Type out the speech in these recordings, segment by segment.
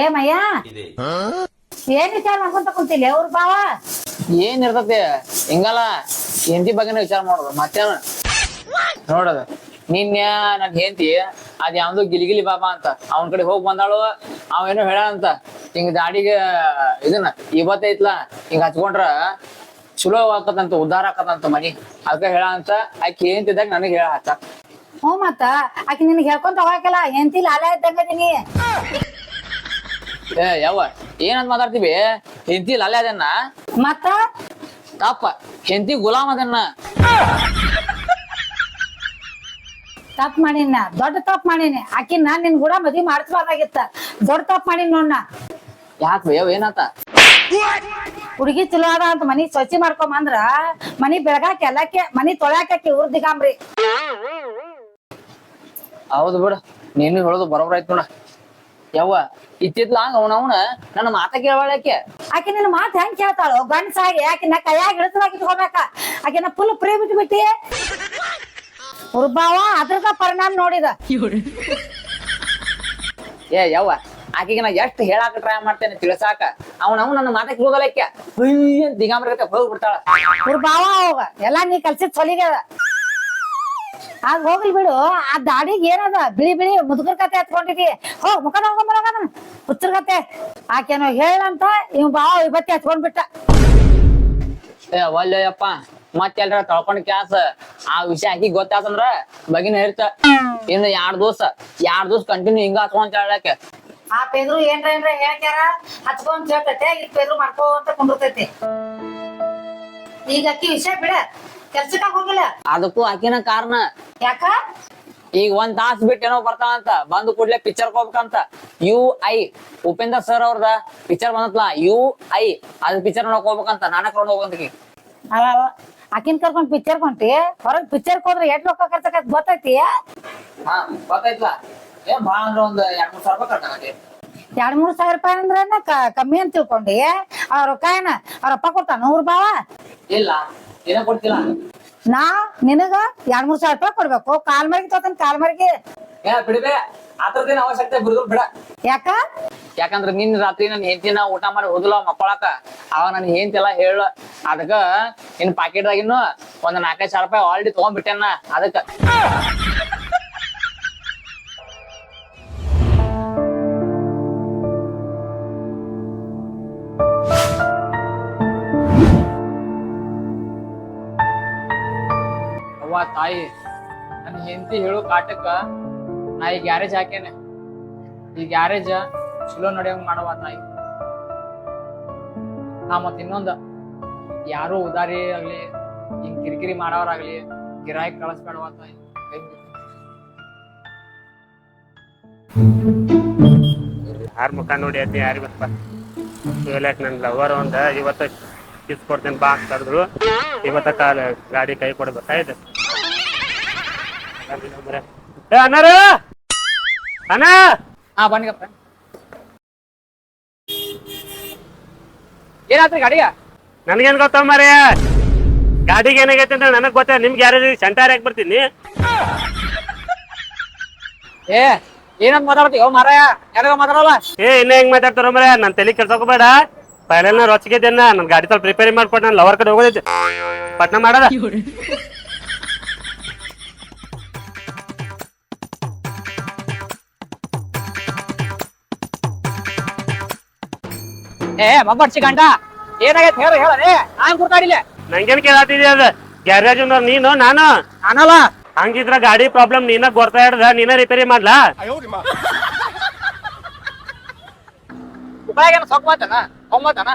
ಏ ಮಯ್ಯ. ಏನ್ ವಿಚಾರ ಮಾಡ್ಕೊಂತ ಕುಂತಿಲ್ಲ ಅವ್ರ ಬಾವ? ಏನ್ ಇರ್ತತಿ? ಹಿಂಗಲ್ಲ ಹೆಂಡತಿ ಬಗ್ಗೆನೇ ವಿಚಾರ ಮಾಡೋದು ಮತ್ತೇನ? ನೋಡದು. ನಿನ್ನೆ ನನ್ ಹೆಂಡತಿ ಅದ್ ಯಾವ್ದು ಗಿಲಿಗಿಲಿ ಬಾಬಾ ಅಂತ ಅವನ್ ಕಡೆ ಹೋಗಿ ಬಂದಾಳು ಅವೇನೋ ಹೇಳ ಅಂತ. ಹಿಂಗ ದಾಡಿಗೆ ಇದನ್ನ ಇವತ್ತೈತ್ಲ ಹಿಂಗ ಹಚ್ಕೊಂಡ್ರ ಚಲೋ ಆಕತ್ತಂತ ಉದ್ದಾರ ಆಕತ್ತಂತ ಮನಿ. ಅದಕ್ಕ ಹೇಳ ಅಂತ ಆಕಿ ಏಂತಿದ್ದಾಗ ನನಗ್ ಹೇಳ ಹಾಕ. ಹ್ಞೂ ಮತ್ತ ಆಕಿ ನಿನಗೆ ಹೇಳ್ಕೊಂತ ಹೋಗಕಲ್ಲ ಹೆಂಡತಿ ಲಾಲ ಇದ್ದಂಗ ಅದೀನಿ ಏ ಯಾವ ಏನಂತ ಮಾತಾಡ್ತೀವಿ? ಹೆಂಡತಿ ಲಲ್ಲೆ ಅದನ್ನ? ಮತ್ತ? ತಪ್ಪ ಹೆಂಡತಿ ಗುಲಾಮ್ ಅದನ್ನ. ತಪ್ಪ ಮಾಡಿನ ದೊಡ್ಡ ತಪ್ಪ ಮಾಡಿನಿ. ಆಕಿ ನಾನ್ ನಿನ್ ಕೂಡ ಮದ್ವಿ ಮಾಡಿಸ್ಬಾರ್ದಾಗಿತ್ತ. ದೊಡ್ಡ ತಪ್ಪ ಮಾಡಿನಿ ನೋಡ್ನ. ಯಾಕ ಬೇವ್ ಏನಾತ? ಹುಡುಗಿ ಚಲೋ ಅದ ಅಂತ ಮನಿ ಸ್ವಚ್ಛ ಮಾಡ್ಕೊಂಬಂದ್ರ ಮನಿ ಬೆಳಗಾಕ ಎಲ್ಲಕ್ಕೆ ಮನಿ ತೊಳ್ಯಾಕಿ ಊರ್ ದಿಗಾಂಬ್ರಿ. ಹೌದು ಬಿಡ ನೀನು ಹೇಳೋದು ಬರೋಬ್ರ ಆಯ್ತು ನೋಡ. ಯವ್ವ ಇತ್ತಿತ್ಲ ಅವನ ಅವನ ನನ್ನ ಮಾತ ಕೇಳವಾಳಕ್ಕೆ ಆಕೆ ನಿನ್ನ ಮಾತ್ ಹೆಂಗ್ ಕೇಳ್ತಾಳು? ಗಂಡ್ಸಾಗಿ ಆಕಿನ ಕೈಯಾಗ ಹಿಡಿದಾಗ ಇಟ್ಕೋಬೇಕ. ನಾ ಫುಲ್ ಪ್ರೀ ಬಿಟ್ಬಿಟ್ಟಿ ಉರ್ಬಾವ ಅದ್ರದ ಪರಿಣಾಮ ನೋಡಿದ. ಏ ಯವ್ವ ಆಕೆಗೆ ನಾ ಎಷ್ಟು ಹೇಳಾಕ ಟ್ರೈ ಮಾಡ್ತೇನೆ ತಿಳ್ಸಾಕ? ಅವನ ಅವ್ನು ನನ್ನ ಮಾತ ಕೇಳೋದಕ್ಕೆ ಅಂತ ದಿಗಾಂಬ್ರಗತ್ತೆ ಹೋಗಿ ಬಿಡ್ತಾಳ ಉರ್ಬಾವ ಹೋಗ ಎಲ್ಲಾ ನೀ ಕಲ್ಸಿದ್ ಚೊಲಿಗದ ಅದ್ ಹೋಗ್ಲಿ ಬಿಡು. ಆ ದಾಡಿಗೆ ಏನದ? ಬಿಳಿ ಬಿಳಿ ಮುದುಕರ್ ಕತೆ ಹತ್ಕೊಂಡಿದಿ ಹೋಗ್ ಮುಖ ಹೋಗಂಬರೋಗ ಹುಚ್ಚರ್ ಕತೆ. ಆಕೆನೋ ಹೇಳಂತ ಇವ್ ಬಾವ ಇವತ್ತಿ ಹಚ್ಕೊಂಡ್ಬಿಟ್ಟ. ಏ ಒಲ್ಲೆಯಪ್ಪ ಮತ್ತೆಲ್ರ ತಳ್ಕೊಂಡ್ ಕ್ಯಾಸ? ಆ ವಿಷಯ ಆಕಿ ಗೊತ್ತಾತಂದ್ರ ಬಗಿನ ಹೇಳ್ತ ಇನ್ನು ಎರಡ್ ದಿವಸ ಎರಡ್ ದಿವಸ ಕಂಟಿನ್ಯೂ ಹಿಂಗ ಹಚ್ಕೊಂತ ಹೇಳಕ್ಕೆ? ಆ ಪೆದ್ರು ಏನ್ರ ಏನ್ರ ಹೇಳ್ಕ್ಯಾರ? ಹಚ್ಕೊಂಡ್ ಹೇಳ್ತೈತೆ ಈಗ ಪೆದ್ರು ಅಂತ ಕುಂಡಿರ್ತೈತಿ ಈಗ ಅಕ್ಕಿ ವಿಷಯ ಬಿಡ. ಕೆಲ್ಸಕ್ಕ ಹೋಗಿಲ್ಲ? ಅದಕ್ಕೂ ಆಕಿನ ಕಾರಣ. ಯಾಕ? ಈಗ ಒಂದ್ ತಾಸ್ ಬಿಟ್ಟು ಏನೋ ಬರ್ತಾವಂತ ಬಂದು ಕೂಡ್ಲೆ ಪಿಕ್ಚರ್ ಹೋಗ್ಬೇಕಂತ ಯು ಐ ಉಪೇಂದ್ರ ಸರ್ ಅವ್ರದ ಪಿಕ್ಚರ್ ಬಂದತ್ಲ? ಯು ಐ ಅದ್ ಪಿಕ್ಚರ್ ನೋಡಕ್ ಹೋಗ್ಬೇಕಂತ ನಾನ ಕರ್ಕೊಂಡು ಹೋಗಂತ ಅವ. ಆಕಿನ್ ಕರ್ಕೊಂಡ್ ಪಿಕ್ಚರ್ ಕೊಂಟಿ ಹೊರಗ್ ಪಿಕ್ಚರ್ ಹೋದ್ರೆ ಎಷ್ಟು ರೊಕ್ಕ ಖರ್ಚಕ ಗೊತ್ತೈತಿ? ಹಾ ಗೊತ್ತಾಯ್ತಲ್ಲ ಏನ್ ಭಾಳ ಒಂದ ಒಂದ್ ಎರಡ್ ಮೂರ್ ಸಾವಿರ ರೂಪಾಯಿ ಕಟ್ಟಾಕತಿ ಎರಡ್ ಮೂರ್ ಸಾವಿರ ರೂಪಾಯಿ ಅಂದ್ರ ಕಮ್ಮಿ ಅಂತ ತಿಳ್ಕೊಂಡಿ? ಅವ್ರ ರೊಕ್ಕ ಏನ? ಅವ್ರ ಅಪ್ಪ ಕೊಡ್ತಾನ ನೂರ್ ಬಾವ ಇಲ್ಲ ಏನ ಕೊಡ್ತಿಲ್ಲ. ನಾ ನಿನಗ ಎರಡ್ ಮೂರ್ ಸಾವಿರ ರೂಪಾಯಿ ಕೊಡ್ಬೇಕು. ಕಾಲ್ ಮರಿಗೆ ತೋತನ್ ಕಾಲ್ ಮರಿಗೆ. ಏ ಬಿಡ್ಬೇ ಆತರದೇನ ಅವಶ್ಯಕತೆ ಬಿಡುದು ಬಿಡ. ಯಾಕ? ಯಾಕಂದ್ರ ನಿನ್ ರಾತ್ರಿ ನನ್ ಹೆಂಡತಿನ ಊಟ ಮಾಡಿ ಹೋದಲ್ಲ ಮಕ್ಕಳಾಕ. ಅವ ನನ್ ಹೆಂಡತಿ ಎಲ್ಲ ಹೇಳ ಅದಕ್ಕ ನಿನ್ ಪಾಕೆಟ್ದಾಗಿನ್ನು ಒಂದ್ ನಾಲ್ಕೈದು ಸಾವಿರ ರೂಪಾಯಿ ಆಲ್ರೆಡಿ ತಗೊಂಡ್ಬಿಟ್ಟೆನ ಅದಕ್ಕ. ತಾಯಿ, ನನ್ನ ಹೆಂಡತಿ ಹೇಳು ಕಾಟಕ್ಕ ನಾ ಈ ಗ್ಯಾರೇಜ್ ಹಾಕೇನೆ. ಈ ಗ್ಯಾರೇಜ್ ಚಲೋ ನಡೆಯಂಗ್ ಮಾಡವ ತಾಯಿ. ನಾ ಮತ್ ಇನ್ನೊಂದ, ಯಾರು ಉದಾರಿ ಆಗ್ಲಿ, ಹಿಂಗ್ ಕಿರಿಕಿರಿ ಮಾಡೋರಾಗ್ಲಿ ಗಿರಾಕಿ ಕಳಿಸ್ಬೇಡವ ತಾಯಿ. ಯಾರ ಮುಖ ನೋಡಿ ಅದ್ದಿ ಯಾರಿ ಬಪ್ಪ ನನ್ ಲವರ್ ಒಂದ, ಇವತ್ತ ಕಿಸ್ ಕೊಡ್ತೇನೆ ಬಾ ಅಂತ ಇವತ್ತ ಕಾಲ ಗಾಡಿ ಕೈ ಕೊಡ್ಬೇಕಾಯ್ತು. ಏ ಅನ್ನಾರ ಅಣ್ಣ! ಹಾ ಬನ್ನಿಗಪ್ಪ. ಏನಾತ್ರಿ ಗಾಡಿಯ ನನ್ಗೇನ್ ಗೊತ್ತ ಮರೆ? ಗಾಡಿಗೆ ಏನಾಗೈತೆ ಅಂತ ನನಗ್ ಗೊತ್ತ ನಿಮ್ಗೆ ಯಾರು ಸೆಂಟಾರ್ ಯಾಕೆ ಬರ್ತೀನಿ? ಏ ಏನಂತ ಮಾತಾಡ್ತೀವಿ ಮಾರಾಯ? ಯಾರಿಗ ಮಾತಾಡಲ್ಲ? ಏ ಇನ್ನ ಹೆಂಗ್ ಮಾತಾಡ್ತಾರ ಮರೆ ನನ್ ತಲೆ ಕೆಲ್ಸಕೋಬೇಡ ಪೈಲೆಲ್ಲ ರೊಚ್ಚಿಗೆ ನನ್ ಗಾಡಿ ಸ್ವಲ್ಪ ರಿಪೇರಿ ಮಾಡ್ಕೊಂಡು ನಾನು ಲವರ್ ಕಡೆ ಹೋಗೋದೈತೆ ಪಟ್ನ ಮಾಡದ. ಏ ಮಬ್ಬರ್ಸಿ ಗಂಟ ಏನಾಗೈತೆ ಹೇಳ ಹೇಳ ಏ ನಾನ್ ಗುರ್ತಾಡಿಲ್ಲ ನಂಗೇನ್ ಕೇಳತ್ತಿದ್ಯ ಅದ? ಗ್ಯಾರೇಜ್ ನೀನು ನಾನು? ನಾನಲ್ಲ. ಹಂಗಿದ್ರ ಗಾಡಿ ಪ್ರಾಬ್ಲಮ್ ನೀನ ಗೊರ್ತಾ ಹಿಡ್ದ ನೀನ ರಿಪೇರಿ ಮಾಡ್ಲಾ? ಉಪಾಯ ಏನು? ಸೊಕ್ಕ ಮಾತನ ಒಂಬತ್ತನ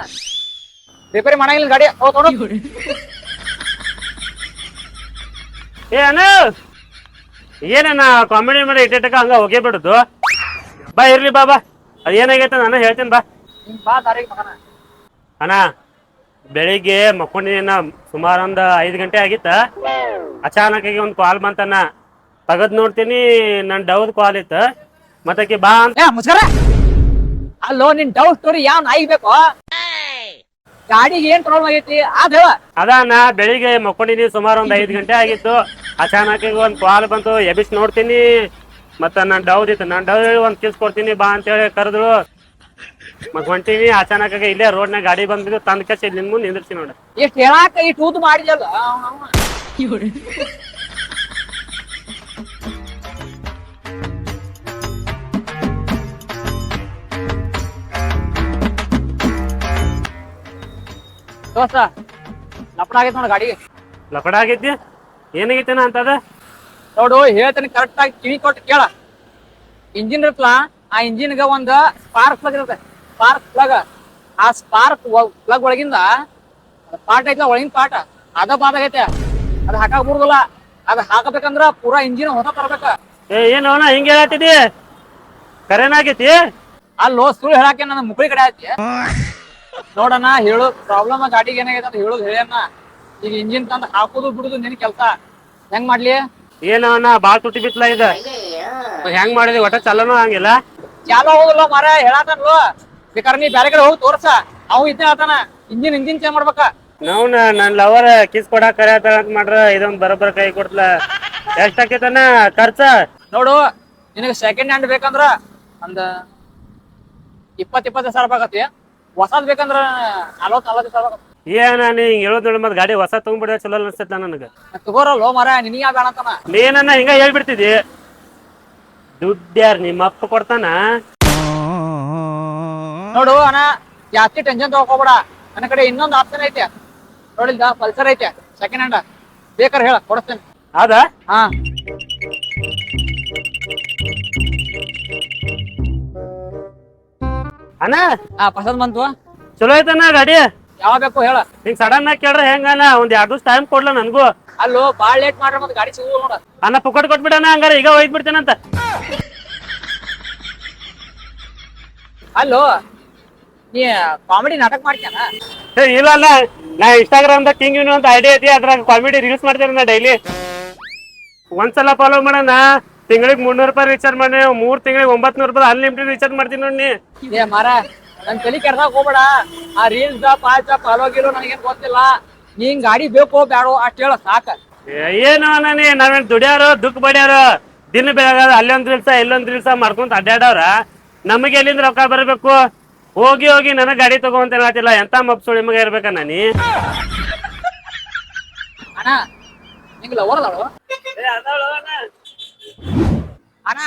ರಿಪೇರಿ ಮಾಡಂಗಿಲ್ಲ ಗಾಡಿ. ಹೋಗ್ ತೊಗೊಂಡು ಏ ಅಣ್ಣ ಏನೇನ ಕಾಮಿಡಿ ಮಾಡಿ ಇಟ್ಟಿಟ್ಟಕ ಹಂಗ ಹೋಗೇ ಬಿಡುದು? ಬಾ ಇರ್ಲಿ ಬಾ ಬಾ. ಅದ್ ಏನಾಗೈತೆ ನಾನು ಹೇಳ್ತೀನಿ ಬಾ. ಹಿಂಗ್ ಬಾ ದಾರಿಗೆ ಮಗನ. ಅಣ್ಣ ಬೆಳಿಗ್ಗೆ ಮಕ್ಕೊಂಡಿನ ಸುಮಾರು ಒಂದು ಐದು ಗಂಟೆ ಆಗಿತ್ತ? ಅಚಾನಕ್ ಆಗಿ ಒಂದು ಕಾಲ್ ಬಂತಣ್ಣ. ತಗದ್ ನೋಡ್ತೀನಿ ನನ್ ಡೌದ್ ಕಾಲ್ ಇತ್ತು. ಮತ್ತಕ್ಕೆ ಬಾ ಅಂತ ಏ ಮುಸ್ಕರ ಅಲ್ಲೋ ನಿನ್ ಡೌಟ್ ಸ್ಟೋರಿ ಯಾವ ಆಗ್ಬೇಕು ಬೇಕು? ಗಾಡಿಗೆ ಏನ್ ಪ್ರಾಬ್ಲಮ್ ಆಗೈತಿ? ಅದ್ ಹೇಳ ಅದಾನ ಬೆಳಿಗ್ಗೆ ಮಕ್ಕೊಂಡಿನಿ ಸುಮಾರು ಒಂದ್ ಐದು ಗಂಟೆ ಆಗಿತ್ತು. ಅಚಾನಕ್ ಆಗಿ ಒಂದ್ ಕಾಲ್ ಬಂತು ಎಬಿಸ್ ನೋಡ್ತೀನಿ. ಮತ್ತ ನನ್ ಡೌದ್ ಇತ್ತು. ನನ್ನ ಡೌದ್ ಹೇಳಿ ಒಂದ್ ಕಿಸ್ ಕೊಡ್ತೀನಿ ಬಾ ಅಂತ ಹೇಳಿ ಕರೆದ್ರು. ಮತ್ ಹೊಂಟೀನಿ ಅಚಾನಕ್ ಆಗಿ ಇಲ್ಲೇ ರೋಡ್ನಾಗ ಗಾಡಿ ಬಂದಿದ್ದು ತಂದ್ ಕಚ್ಚಿ ನಿನ್ ಮುಂದೆ ನಿಂದಿರ್ತೀನಿ ನೋಡ. ಎಷ್ಟ್ ಹೇಳಾಕ ಈ ಟೂತ್ ಮಾಡಿದಲ್ಲ. ದೋಸ್ತ ಲಪಡ ಆಗೈತೆ ನೋಡ ಗಾಡಿ. ಲಪಡ ಆಗೈತಿ ಏನಾಗೈತೇನ ಅಂತದ? ನೋಡು ಹೇಳ್ತೀನಿ ಕರೆಕ್ಟ್ ಆಗಿ ಕಿವಿ ಕೊಟ್ಟು ಕೇಳ. ಇಂಜಿನ್ ಇರ್ತಲ್ಲ ಆ ಇಂಜಿನ್ಗ ಒಂದ್ ಸ್ಪಾರ್ಕ್ ಪ್ಲಗ್ ಇರುತ್ತೆ. ಸ್ಪಾರ್ಕ್ ಪ್ಲಗ್ ಆ ಸ್ಪಾರ್ಕ್ ಪ್ಲಗ್ ಒಳಗಿಂದ ಪಾರ್ಟ್ ಐತಿ ಒಳಗಿನ ಪಾರ್ಟ್. ಅದ ಬಾದಾಗೈತೆ ಅದ್ ಹಾಕಾಕ್ ಬರುದಿಲ್ಲ. ಅದ್ ಹಾಕಬೇಕಂದ್ರ ಪೂರಾ ಇಂಜಿನ್ ಹೊಸ ತರ್ಬೇಕ. ಏ ಏನು ಅವನ? ಹಿಂಗ ಹೇಳತ್ತಿದಿ ಕರೆನಾಗೈತಿ ಅಲ್ಲೋ ಸುಳ್ಳು ಹೇಳಕ್ಕೆ ನನ್ನ ಮುಕ್ಳಿ ಕಡೆ ಐತಿ ನೋಡಣ ಹೇಳು. ಪ್ರಾಬ್ಲಮ್ ಗಾಡಿಗೆ ಏನಾಗೈತೆ ಅಂತ ಹೇಳುದು ಹೇಳಣ್ಣ. ಈಗ ಇಂಜಿನ್ ತಂದ್ ಹಾಕೋದು ಬಿಡುದು ನಿನ್ ಕೆಲ್ಸ. ಹೆಂಗ್ ಮಾಡ್ಲಿ? ಏನವನ ಬಾಳ್ ತುಟಿ ಬಿತ್ಲ ಇದ. ಹೆಂಗ್ ಮಾಡಿದಿ? ಒಟ್ಟ ಚಲೋನು ಹಂಗಿಲ್ಲ ಚಾಲೋ ಹೋಗಲ್ಲ ಮಾರ ಹೇಳಾತನ್ಲು ಬೇಕಾದ್ರೆ ನೀ ಬ್ಯಾರೆ ಕಡೆ ಹೋಗಿ ತೋರ್ಸ. ಅವ್ ಇದ್ದೇ ಆತನ. ಇಂಜಿನ್ ಇಂಜಿನ್ ಚೇಂಜ್ ಮಾಡ್ಬೇಕ. ನಾವು ನನ್ ಲವರ್ ಕಿಸ್ ಕೊಡಾಕ ಕರೆಯತ್ತಾಳ ಅಂತ ಮಾಡ್ರ ಇದೊಂದ್ ಬರೋಬ್ಬರ ಕೈ ಕೊಡ್ತಲ ಎಷ್ಟ್ ಆಕೇತನ? ಖರ್ಚ? ನೋಡು ನಿನಗೆ ಸೆಕೆಂಡ್ ಹ್ಯಾಂಡ್ ಬೇಕಂದ್ರ ಒಂದ್ ಇಪ್ಪತ್ ಇಪ್ಪತ್ತೈದು ಸಾವಿರ ರೂಪಾಯಿ ಆಗತ್ತೆ. ಹೊಸದ್ ಬೇಕಂದ್ರ ನಲ್ವತ್ ನಲ್ವತ್ತು ಸಾವಿರ ಆಗತ್ತೆ. ಏನ ನೀ ಹೇಳೋದ್ ನೋಡಿ ಮತ್ತೆ ಗಾಡಿ ಹೊಸ ತಗೊಂಡ್ಬಿಡ ಚಲೋ ಅನ್ಸತ್ತ ನನಗ. ತಗೋರಲ್ಲೋ ಮರ ನಿನಗೆ ಯಾವ ಬೇಡ ಅಂತಾನ. ನೀನನ್ನ ಹಿಂಗ ಹೇಳ್ಬಿಡ್ತಿದಿ ದುಡ್ಡು ಯಾರ್ ನಿಮ್ಮ ಅಪ್ಪ ಕೊಡ್ತಾನ? ನೋಡು ಅಣ್ಣ ಜಾಸ್ತಿ ಟೆನ್ಷನ್ ತಗೋಬೇಡ ನನ್ನ ಕಡೆ ಇನ್ನೊಂದು ಆಪ್ಷನ್ ಐತೆ. ನೋಡಿಲ್ದ ಪಲ್ಸರ್ ಐತೆ. ಸೆಕೆಂಡ್ ಹ್ಯಾಂಡ್ ಬೇಕಾರೆ ಹೇಳ ಕೊಡಿಸ್ತೇನೆ. ಅದ ಹಾ. ಅಣ್ಣ ಆ ಪಸಂದ್ ಬಂತು. ಚಲೋ ಐತಣ್ಣ ಗಾಡಿ? ಯಾವ ಬೇಕು ಹೇಳ. ಹಿಂಗ್ ಸಡನ್ ಆಗಿ ಕೇಳ್ರ ಹೆಂಗಣ್ಣ ಒಂದ್ ಎರಡ್ ದಿವಸ ಟೈಮ್ ಕೊಡ್ಲ ನನ್ಗೂ. ಅಲ್ಲೋ ಬಾಳ ಲೇಟ್ ಮಾಡ್ರ ಮತ್ತೆ ಗಾಡಿ ಸಿಗುವ ನೋಡ. ಅನ್ನ ಪುಕ್ಕಟ್ ಕೊಟ್ಬಿಡಣ ಹಂಗಾರ ಈಗ ಒಯ್ದ್ ಬಿಡ್ತೇನಂತ. ಅಲ್ಲೋ ನೀ ಕಾಮಿಡಿ ನಾಟಕ ಮಾಡ್ತೀಯನ ಏ, ಇಲ್ಲ ಅಲ್ಲ. ನಾ ಇನ್ಸ್ಟಾಗ್ರಾಮ್ ದಾಗ ಕಿಂಗ್ ಯೂನು ಅಂತ ಐಡಿಯಾ ಐತಿ ಅದ್ರಾಗ ಕಾಮಿಡಿ ರೀಲ್ಸ್ ಮಾಡ್ತೇನೆ ನಾ ಡೈಲಿ ಒಂದ್ಸಲ ಫಾಲೋ ಮಾಡೋಣ. ತಿಂಗಳಿಗೆ ಮುನ್ನೂರು ರೂಪಾಯಿ ರೀಚಾರ್ಜ್ ಮಾಡಿ. ಮೂರ್ ತಿಂಗಳಿಗೆ ಒಂಬತ್ನೂರು ರೂಪಾಯಿ ಅನ್ಲಿಮಿಟೆಡ್ ರೀಚಾರ್ಜ್ ಮಾಡ್ತೀನಿ ನೋಡಿ ಏ ಮಾರ ನನ್ ತಲೆ ಕೆಡ್ದಾಗ ಹೋಗ್ಬೇಡ. ಆ ರೀಲ್ಸ್ ಪಾಚ ಫಾಲೋ ಗಿಲೋ ನನಗೇನ್ ಗೊತ್ತಿಲ್ಲ. ನೀನ್ ಗಾಡಿ ಬೇಕೋ ಬೇಡೋ ಅಷ್ಟು ಹೇಳ ಸಾಕ. ಏನು ನಾನಿ ನಾವೇನ್ ದುಡಿಯಾರು ದುಃಖ ಬಡಿಯಾರು ದಿನ ಬೆಳಗಾದ ಅಲ್ಲೊಂದ್ ರೀಲ್ಸ ಇಲ್ಲೊಂದ್ ರೀಲ್ಸ ಮಾಡ್ಕೊಂತ ಅಡ್ಡಾಡವ್ರ ನಮಗೆ ಎಲ್ಲಿಂದ ರೊಕ್ಕ ಬರಬೇಕು? ಹೋಗಿ ಹೋಗಿ ನನಗ್ ಗಾಡಿ ತಗೋಂತ ಹೇಳತ್ತಿಲ್ಲ ಎಂತ ಮಪ್ಸು ನಿಮಗೆ ಇರ್ಬೇಕ ನಾನಿ? ಅಣ್ಣ ನಿಂಗ್ ಲವರ್ ಅದಾಳು? ಅಣ್ಣ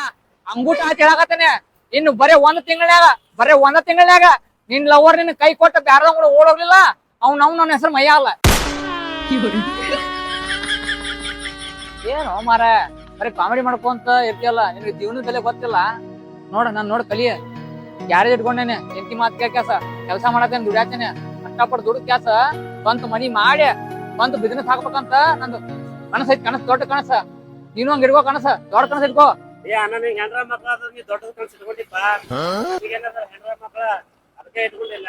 ಅಂಗೂಟ ಅಂತ ಹೇಳಕತ್ತೇನೆ. ಇನ್ನು ಬರೇ ಒಂದ್ ತಿಂಗಳನ್ಯಾಗ ಬರೇ ಒಂದ್ ತಿಂಗಳನ್ಯಾಗ ನಿನ್ ಲವರ್ ನಿನ್ ಕೈ ಕೊಟ್ಟ ಬ್ಯಾರದ ಕೂಡ ಓಡೋಗ್ಲಿಲ್ಲ ಅವ್ನ ಅವ್ನ ನನ್ನ ಹೆಸರು ಮೈ ಅಲ್ಲ. ಏನು ಮಾರ ಬರೀ ಕಾಮಿಡಿ ಮಾಡ್ಕೊಂತ ಇರ್ತೀಯಲ್ಲ ನಿನಗೆ ಜೀವನದ ಬೆಲೆ ಗೊತ್ತಿಲ್ಲ. ನೋಡ ನಾನ್ ನೋಡ್ ಕಲಿಯ. ಯಾರೇ ಇಟ್ಕೊಂಡೇನೆ ಎಂತಿ ಮಾತ್ ಕೇಳ್ಕ್ಯಾಸ ಕೆಲಸ ಮಾಡತ್ತೇನೆ ದುಡಿಯಾತೇನೆ ಕಷ್ಟಪಟ್ಟು ದುಡ್ಡು ಕ್ಯಾಸ ಸ್ವಂತ ಮನಿ ಮಾಡಿ ಸ್ವಂತ ಬಿಸ್ನೆಸ್ ಹಾಕ್ಬೇಕಂತ ನಂದು ಕನಸ ಐತಿ ಕನಸ ದೊಡ್ಡ ಕನಸ. ನೀನು ಹಂಗ ಇಟ್ಕೋ ಕನಸ ದೊಡ್ಡ ಕನಸ ಇಟ್ಕೋ ಏ ಅಣ್ಣ ನಿಂಗೆ ಹೆಂಡ್ರ ಮಕ್ಳ ಅದ ನೀ ದೊಡ್ಡದ ಕನ್ಸಿ ಇಟ್ಕೊಂಡಿಪ್ಪ ಈಗೇನದ ಹೆಂಡ್ರ ಮಕ್ಳ ಅದಕ್ಕೆ ಇಟ್ಕೊಂಡಿಲ್ಲ.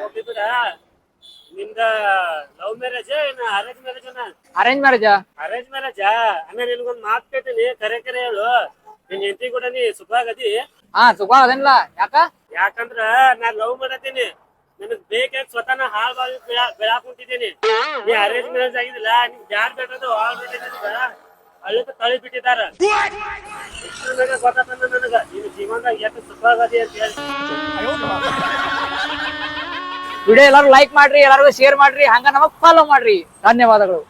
ಹೋಗ್ಲಿ ಬಿಡ. ನಿಮ್ದ ಲವ್ ಮ್ಯಾರೇಜ್ ಏನ ಅರೇಂಜ್ ಮ್ಯಾರೇಜ್ ಅನ್ನ ಅರೇಂಜ್ ಮ್ಯಾರೇಜ್ ಅರೇಂಜ್ ಮ್ಯಾರೇಜ್ ಅಣ್ಣ ನಿನ್ಗೊಂದ್ ಮಾತ್ ಕೇಳ್ತೀನಿ ಕರೆ ಕರೆ ಹೇಳು. ನಿನ್ ಹೆಂಡತಿ ಕೂಡ ನೀ ಸುಖಾಗದಿ ಹಾ ಸುಖ ಅದೇನಿಲ್ಲ? ಯಾಕ? ಯಾಕಂದ್ರ ನಾ ಲವ್ ಮಾಡತೀನಿ ನನಗ್ ಬೇಕಾಗಿ ಸ್ವತಃ ನಾ ಹಾಳ್ ಬಾವಿ ಬೆಳಾಕ್ ಕುಂತಿದ್ದೀನಿ ನೀ ಅರೇಂಜ್ ಮ್ಯಾರೇಜ್ ಆಗಿದಿಲ್ಲ ನಿಂಗ್ ಯಾರ್ ಬೇಕಂದ್ರೆ ಹಾಳ್ ಬೇಕಾಗಿಲ್ಲ ಹಳ್ಳಕ್ಕೆ ತಳಿ ಬಿಟ್ಟಿದಾರ ಗೊತ್ತಾತನ ನನಗ ನೀನು ಜೀವನದಾಗ ಎಷ್ಟು ಸುಖಾಗದಿ ಅಂತ ಹೇಳಿ. ವಿಡಿಯೋ ಎಲ್ಲಾರು ಲೈಕ್ ಮಾಡ್ರಿ ಎಲ್ಲಾರ್ಗು ಶೇರ್ ಮಾಡ್ರಿ ಹಂಗ ನಮಗ್ ಫಾಲೋ ಮಾಡ್ರಿ. ಧನ್ಯವಾದಗಳು.